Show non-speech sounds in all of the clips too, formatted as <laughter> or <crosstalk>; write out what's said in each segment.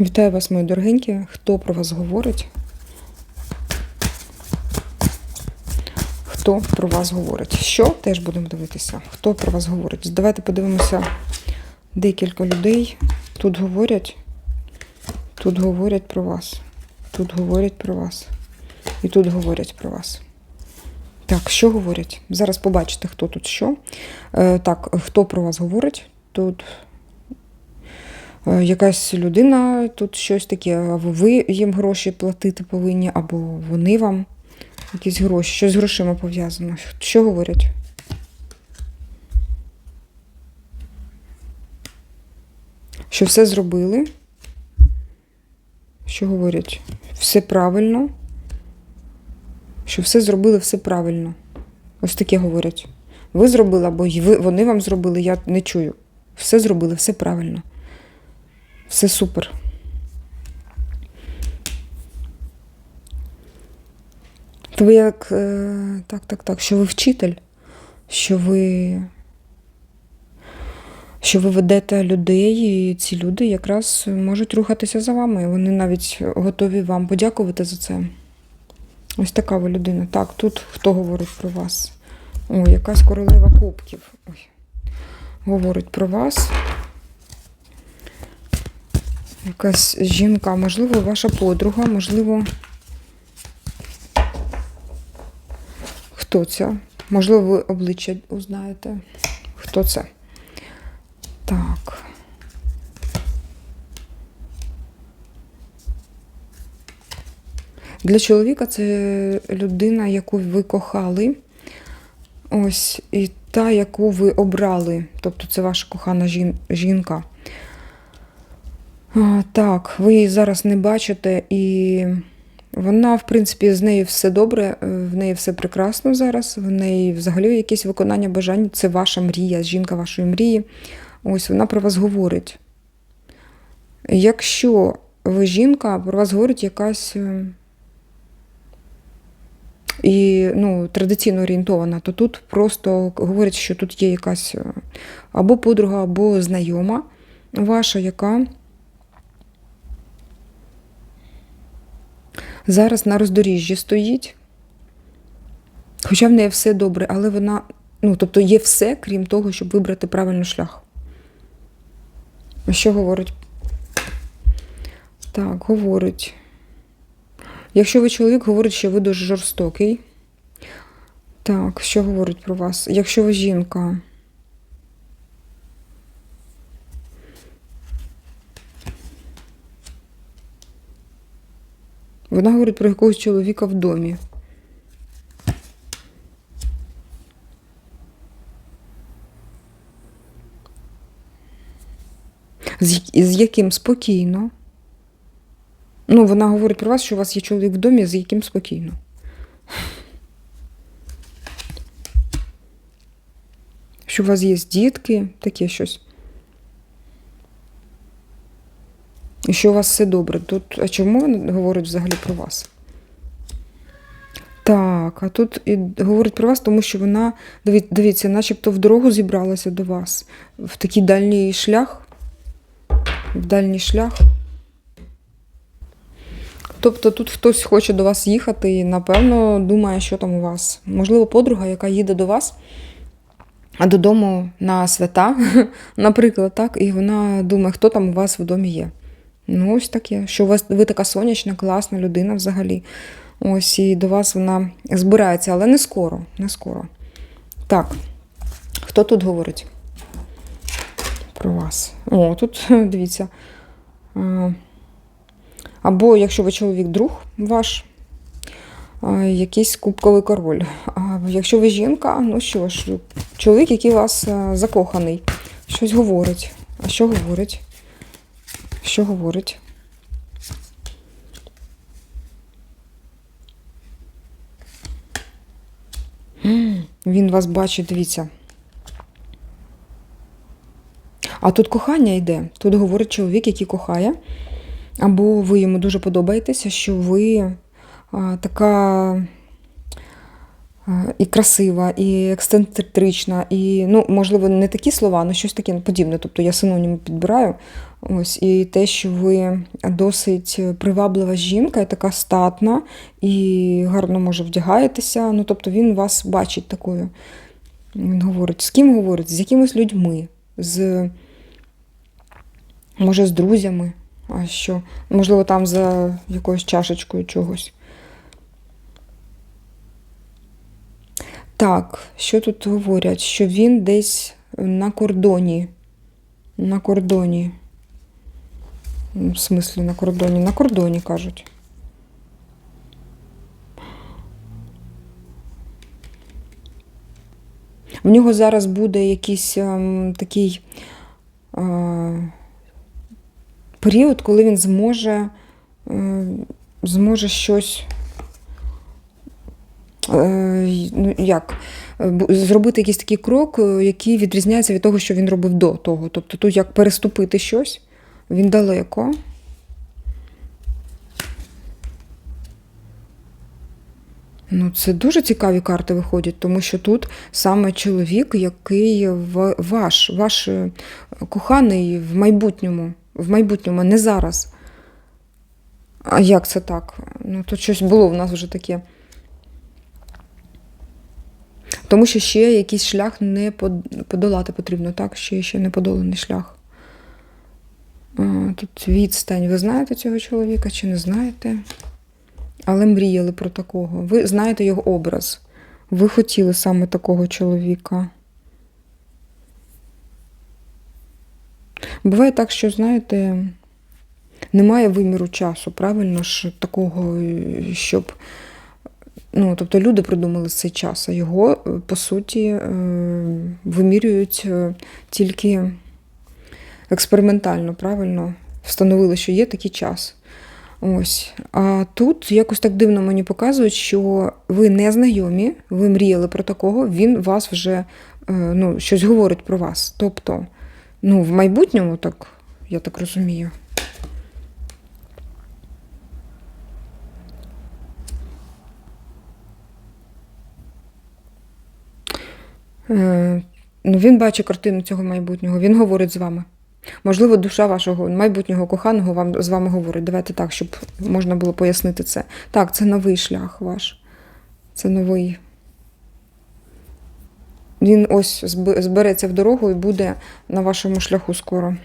Вітаю вас, мої дорогенькі. Хто про вас говорить? Хто про вас говорить? Що теж будемо дивитися? Хто про вас говорить? Давайте подивимося декілька людей. Тут говорять, тут говорять про вас, тут говорять про вас, і тут говорять про вас. Так, що говорять? Зараз побачите, хто тут що. Е, так, хто про вас говорить? Тут якась людина тут щось таке, або ви їм гроші платити повинні, або вони вам якісь гроші, щось з грошима пов'язано. Що говорять? Що все зробили? Що говорять? Все правильно. Що все зробили, все правильно. Ось таке говорять. Ви зробили, або вони вам зробили, я не чую. Все зробили, все правильно. Все супер. То ви як. е, Так, так, так, що ви вчитель, що ви. Що ви ведете людей, і ці люди якраз можуть рухатися за вами. Вони навіть готові вам подякувати за це. Ось така ви людина. Так, тут хто говорить про вас? О, якась королева кубків. Ой. Говорить про вас. Якась жінка, можливо, ваша подруга, можливо. Хто це? Можливо, ви обличчя узнаєте. Хто це? Так. Для чоловіка це людина, яку ви кохали. Ось, і та, яку ви обрали. Тобто це ваша кохана жін- жінка. Так, ви її зараз не бачите, і вона, в принципі, з нею все добре, е, в неї все прекрасно зараз. В неї взагалі якесь виконання бажань. Це ваша мрія, жінка вашої мрії. Ось вона про вас говорить. Якщо ви жінка, про вас говорить якась е, і ну, традиційно орієнтована, то тут просто говорять, що тут є якась е, або подруга, або знайома ваша, яка. Зараз на роздоріжжі стоїть. Хоча в неї все добре, але вона, ну, тобто є все, крім того, щоб вибрати правильний шлях. Що говорить? Так, говорить. Якщо ви чоловік, говорить, що ви дуже жорстокий. Так, що говорить про вас? Якщо ви жінка. Вона говорить про якогось чоловіка в домі. З, яким спокійно. Ну, вона говорить про вас, що у вас є чоловік в домі, з яким спокійно. Що у вас є дітки, таке щось. І що у вас все добре. Тут, а чому говорить взагалі про вас? Так, а тут і говорить про вас, тому що вона, дивіться, начебто в дорогу зібралася до вас, в такий дальній шлях. В дальній шлях. Тобто тут хтось хоче до вас їхати і, напевно, думає, що там у вас. Можливо, подруга, яка їде до вас, а додому на свята, <laughs> наприклад, так, і вона думає, хто там у вас в домі є. Ну, ось таке, що у вас ви така сонячна, класна людина взагалі. Ось і до вас вона збирається, але не скоро, не скоро. Так, хто тут говорить про вас? О, тут <laughs> дивіться. Або якщо ви чоловік друг ваш, якийсь кубковий король. А якщо ви жінка, ну що ж, чоловік, який у вас закоханий, щось говорить. А що говорить? Що говорить? Він вас бачить, дивіться. А тут кохання йде. Тут говорить чоловік, який кохає. Або ви йому дуже подобаєтеся, що ви а, така а, і красива, і ексцентрична, і, ну, можливо, не такі слова, але щось таке подібне. Тобто я синоніми підбираю. Ось, і те, що ви досить приваблива жінка, така статна, і гарно може вдягаєтеся. Ну, тобто він вас бачить такою. Він говорить, з ким говорить? З якимись людьми, з, може, з друзями. А що? Можливо, там за якоюсь чашечкою чогось. Так, що тут говорять? Що він десь на кордоні. На кордоні. В смислі на кордоні? На кордоні кажуть. В нього зараз буде якийсь ем, такий е, період, коли він зможе, е, зможе щось. е, ну, як? Е, Зробити якийсь такий крок, е, який відрізняється від того, що він робив до того. Тобто тут як переступити щось, він далеко. Ну, це дуже цікаві карти виходять, тому що тут саме чоловік, який ваш, ваш е, коханий в майбутньому, в майбутньому, не зараз. А як це так? Ну, тут щось було в нас вже таке. Тому що ще якийсь шлях не подолати потрібно, так? Ще, ще не подоланий шлях. Тут відстань. Ви знаєте цього чоловіка чи не знаєте? Але мріяли про такого. Ви знаєте його образ. Ви хотіли саме такого чоловіка. Буває так, що, знаєте, немає виміру часу, правильно ж такого, щоб. Ну, тобто люди придумали цей час, а його, е, по суті, е, вимірюють е, тільки експериментально, правильно? Встановили, що є такий час. Ось. А тут якось так дивно мені показують, що ви не знайомі, ви мріяли про такого, він вас вже е, ну, щось говорить про вас. Тобто, ну, в майбутньому, так, я так розумію. Е, ну, він бачить картину цього майбутнього, він говорить з вами. Можливо, душа вашого майбутнього коханого вам з вами говорить. Давайте так, щоб можна було пояснити це. Так, це новий шлях ваш. Це новий. Він ось збереться в дорогу і буде на вашому шляху скоро.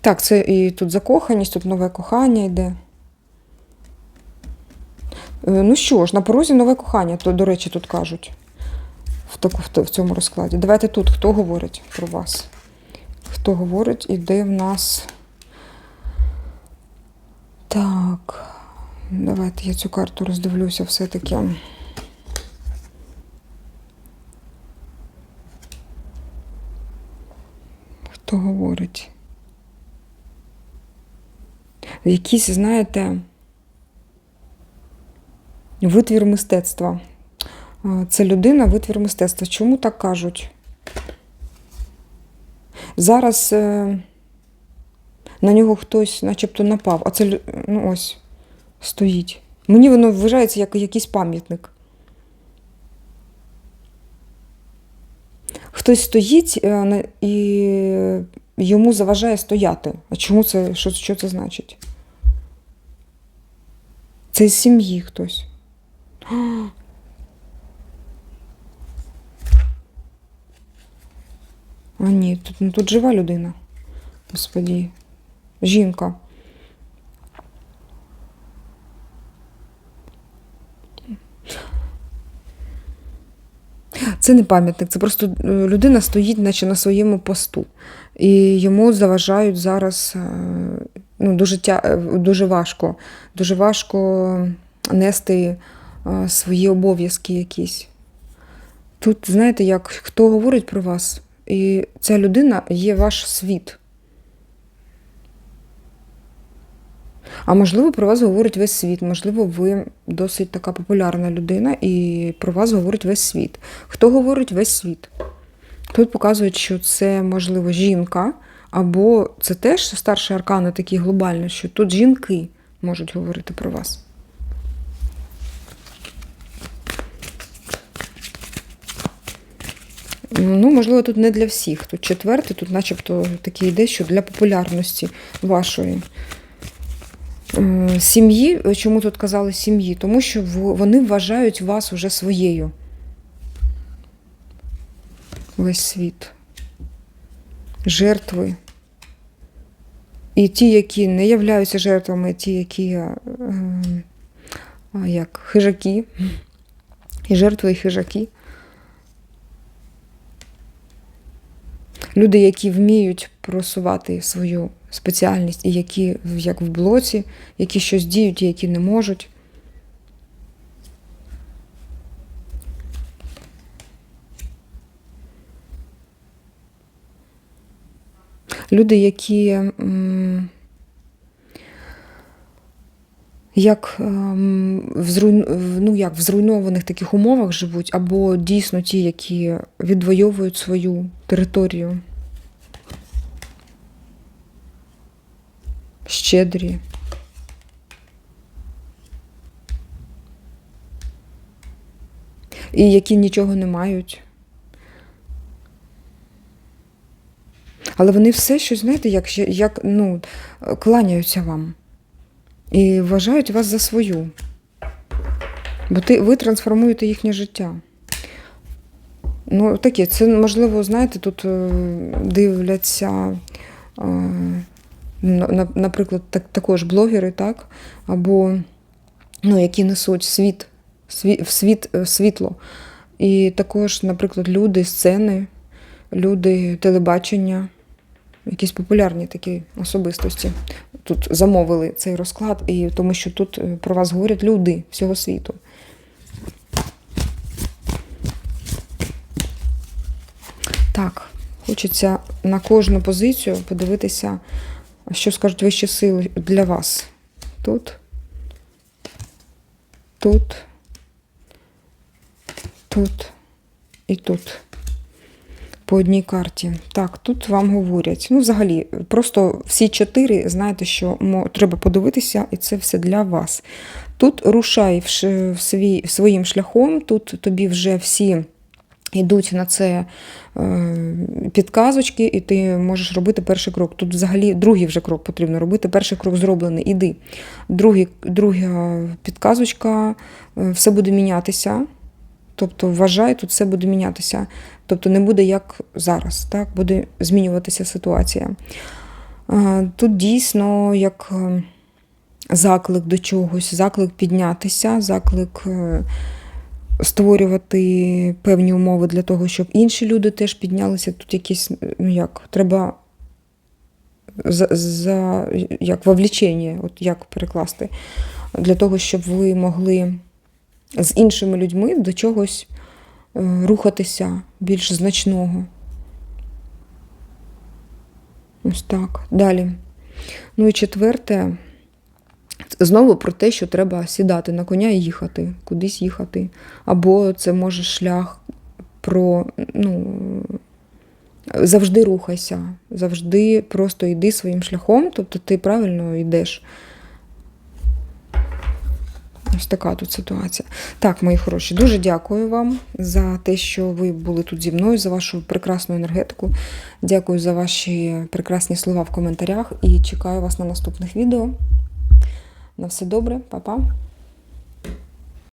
Так, це і тут закоханість, тут нове кохання йде. Е, Ну що ж, на порозі нове кохання, то, до речі, тут кажуть в, таку, в цьому розкладі. Давайте тут, хто говорить про вас? Хто говорить і де в нас. Так. Давайте я цю карту роздивлюся все-таки. Хто говорить? Якийсь, знаєте, витвір мистецтва. Це людина, витвір мистецтва. Чому так кажуть? Зараз е, на нього хтось начебто напав, а це ну ось стоїть. Мені воно вважається як якийсь пам'ятник. Хтось стоїть е, і йому заважає стояти. А чому це? Що, що це значить? Це з сім'ї хтось. А ні, тут, ну, тут жива людина. Господі. Жінка. Це не пам'ятник, це просто е, людина стоїть, наче на своєму посту. І йому заважають зараз е, ну, дуже, тя... е, дуже важко. Дуже важко нести свої обов'язки якісь. Тут, знаєте, як хто говорить про вас, і ця людина є ваш світ. А можливо, про вас говорить весь світ. Можливо, ви досить така популярна людина, і про вас говорить весь світ. Хто говорить весь світ? Тут показують, що це, можливо, жінка, або це теж старші аркани такі глобальні, що тут жінки можуть говорити про вас. Ну, можливо, тут не для всіх. Тут четвертий, тут начебто такий йде, що для популярності вашої. Е, Сім'ї, е, чому тут казали сім'ї? Тому що вони вважають вас уже своєю. Весь світ. Жертви. І ті, які не являються жертвами, ті, які е, а, як хижаки. І жертви, і хижаки. Люди, які вміють просувати свою спеціальність, і які, як в блоці, які щось діють, і які не можуть. Люди, які як, ем, в, зруйн... в- ну, як в зруйнованих таких умовах живуть, або дійсно ті, які відвоюють свою територію. Щедрі. І які нічого не мають. Але вони все щось, знаєте, як, як ну, кланяються вам і вважають вас за свою. Бо ти, ви трансформуєте їхнє життя. Ну, таке, це можливо, знаєте, тут е, дивляться, е, наприклад, так, також блогери, так? Або ну, які несуть світ, світ, світ, е, світло. І також, наприклад, люди, сцени, люди телебачення, якісь популярні такі особистості. Тут замовили цей розклад, і тому що тут е, про вас говорять люди всього світу. Так, хочеться на кожну позицію подивитися, що скажуть вищі сили для вас. Тут, тут, тут і тут. По одній карті. Так, тут вам говорять. Ну, взагалі, просто всі чотири, знаєте, що треба подивитися, і це все для вас. Тут рушай в свій, своїм шляхом, тут тобі вже всі йдуть на це е, підказочки, і ти можеш робити перший крок. Тут взагалі другий вже крок потрібно робити. Перший крок зроблений, іди. Другий, друга підказочка, е, все буде мінятися. Тобто, вважай, тут все буде мінятися. Тобто не буде як зараз, так? буде змінюватися ситуація. Е, Тут дійсно як заклик до чогось, заклик піднятися, заклик створювати певні умови для того, щоб інші люди теж піднялися. Тут якісь, ну як, треба за, за як вовлічення, от як перекласти, для того, щоб ви могли з іншими людьми до чогось е, рухатися більш значного. Ось так. Далі. Ну і четверте, знову про те, що треба сідати на коня і їхати, кудись їхати. Або це може шлях про, ну, завжди рухайся, завжди просто йди своїм шляхом, тобто ти правильно йдеш. Ось така тут ситуація. Так, мої хороші, дуже дякую вам за те, що ви були тут зі мною, за вашу прекрасну енергетику. Дякую за ваші прекрасні слова в коментарях і чекаю вас на наступних відео. На все добре, па-па.